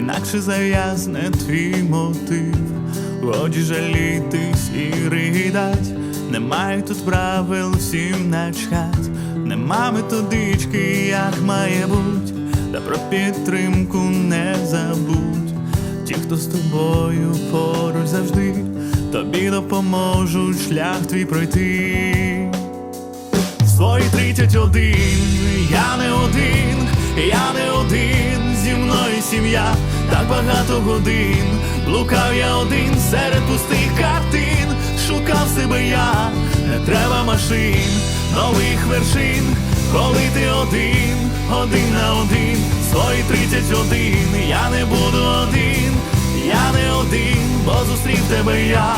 інакше зав'язне твій мотив. Годі жалітись і ридать, немає тут правил, всім начхать, нема методички, як має буть, та про підтримку не забудь. Ті, хто з тобою поруч завжди, тобі допоможуть шлях твій пройти. Свої 31, я не один, я не один, зі мною сім'я, так багато годин, блукав я один серед пустих картин, шукав себе я, не треба машин, нових вершин, коли ти один, один на один, свої 31, я не буду один, я не один, бо зустрів тебе я.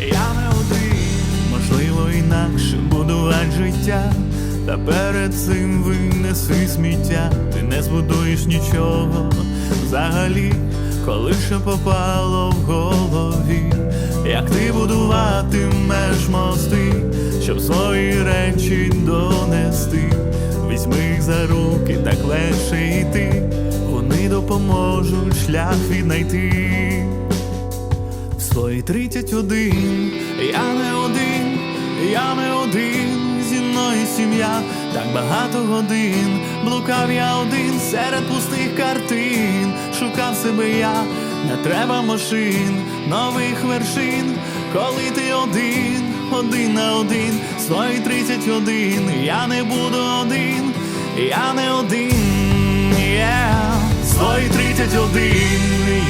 Я не один, можливо, інакше будувати життя. Та перед цим винеси сміття, ти не збудуєш нічого взагалі, коли ще попало в голові, як ти будуватимеш мости, щоб свої речі донести. Візьми їх за руки, так легше йти, вони допоможуть шлях віднайти. В свої 31 я не один, я не один, сім'я, так багато годин, блукав я один серед пустих картин, шукав себе я, не треба машин, нових вершин, коли ти один, один на один, свої 31, я не буду один, я не один, yeah. свої 31,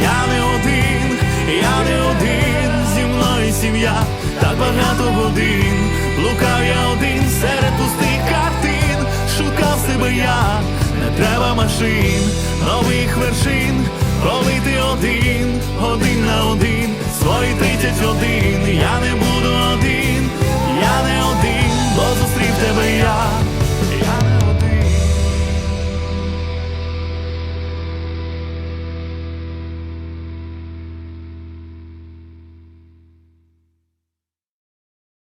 я не один. Я не один, зі мною сім'я, так багато годин, блукав я один серед пустих картин, шукав себе я, не треба машин, нових вершин, коли ти один, один на один, свої 31, я не буду один,